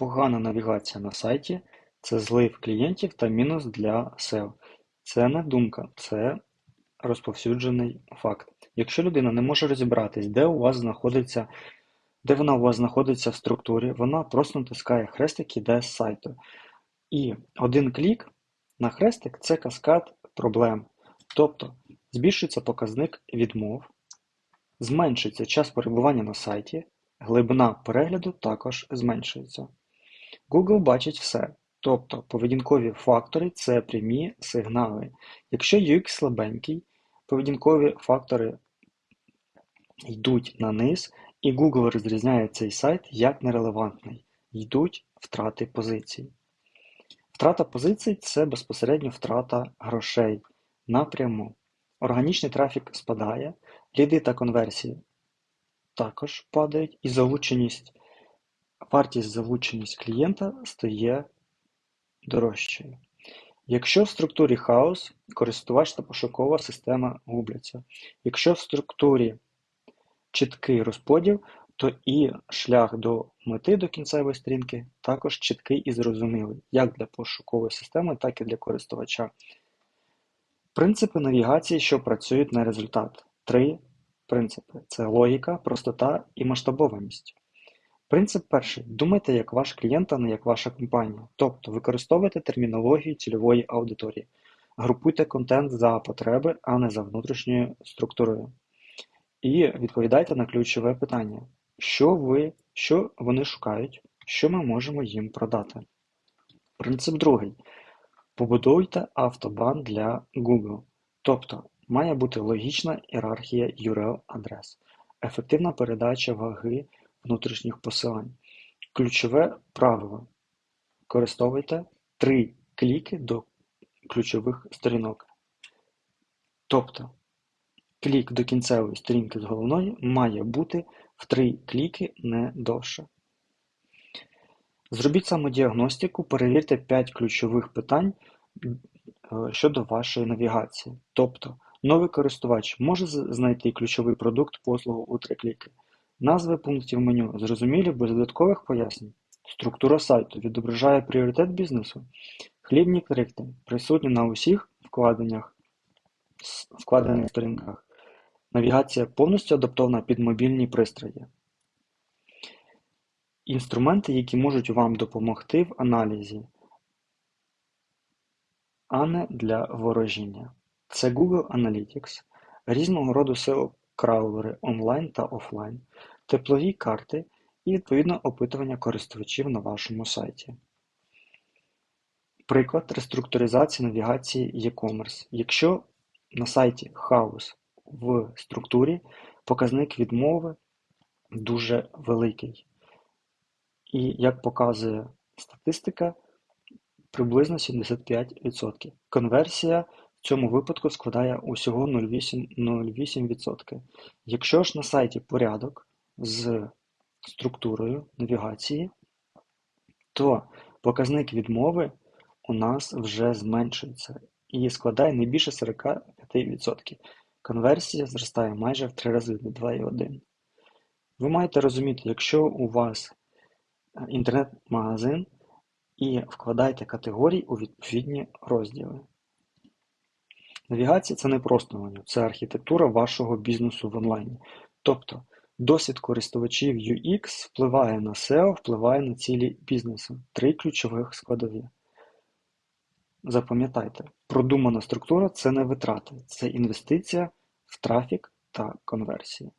Погана навігація на сайті це злив клієнтів та мінус для SEO. Це не думка, це розповсюджений факт. Якщо людина не може розібратись, де у вас знаходиться, де вона у вас знаходиться в структурі, вона просто натискає хрестик і йде з сайту. І один клік на хрестик це каскад проблем. Тобто збільшується показник відмов, зменшується час перебування на сайті, глибина перегляду також зменшується. Google бачить все, тобто поведінкові фактори це прямі сигнали. Якщо UX слабенький, поведінкові фактори йдуть на низ, і Google розрізняє цей сайт як нерелевантний, йдуть втрати позицій. Втрата позицій це безпосередньо втрата грошей напряму. Органічний трафік спадає, ліди та конверсії також падають, і залученість, вартість залученість клієнта стає дорожчою. Якщо в структурі хаос, користувач та пошукова система губляться. Якщо в структурі чіткий розподіл, то і шлях до мети до кінцевої сторінки також чіткий і зрозумілий, як для пошукової системи, так і для користувача. Принципи навігації, що працюють на результат. Три принципи: це логіка, простота і масштабованість. Принцип перший. Думайте як ваш клієнт, а не як ваша компанія. Тобто використовуйте термінологію цільової аудиторії. Групуйте контент за потреби, а не за внутрішньою структурою. І відповідайте на ключове питання: що ви, що вони шукають, що ми можемо їм продати. Принцип другий. Побудуйте автобан для Google. Тобто має бути логічна ієрархія URL-адрес, ефективна передача ваги внутрішніх посилань. Ключове правило. Використовуйте три кліки до ключових сторінок. Тобто, клік до кінцевої сторінки з головної має бути в три кліки не довше. Зробіть самодіагностику, перевірте 5 ключових питань е, щодо вашої навігації. Тобто, новий користувач може знайти ключовий продукт послугу у три кліки. Назви пунктів меню зрозумілі без додаткових пояснень. Структура сайту відображає пріоритет бізнесу. Хлібні крихти присутні на усіх вкладеннях, вкладених сторінках. Навігація повністю адаптована під мобільні пристрої. Інструменти, які можуть вам допомогти в аналізі, а не для ворожіння. Це Google Analytics, різного роду SEO-краулери онлайн та офлайн, теплові карти і відповідно опитування користувачів на вашому сайті. Приклад реструктуризації навігації e-commerce. Якщо на сайті хаос в структурі, показник відмови дуже великий. І, як показує статистика, приблизно 75%. Конверсія цьому випадку складає усього 0,8%. Якщо ж на сайті порядок з структурою навігації, то показник відмови у нас вже зменшується і складає не більше 45%. Конверсія зростає майже в 3 рази до 2,1. Ви маєте розуміти, якщо у вас е, інтернет-магазин і вкладайте категорії у відповідні розділи. Навігація це не просто меню, це архітектура вашого бізнесу в онлайні. Тобто досвід користувачів UX впливає на SEO, впливає на цілі бізнесу. Три ключових складові. Запам'ятайте, продумана структура це не витрати, це інвестиція в трафік та конверсії.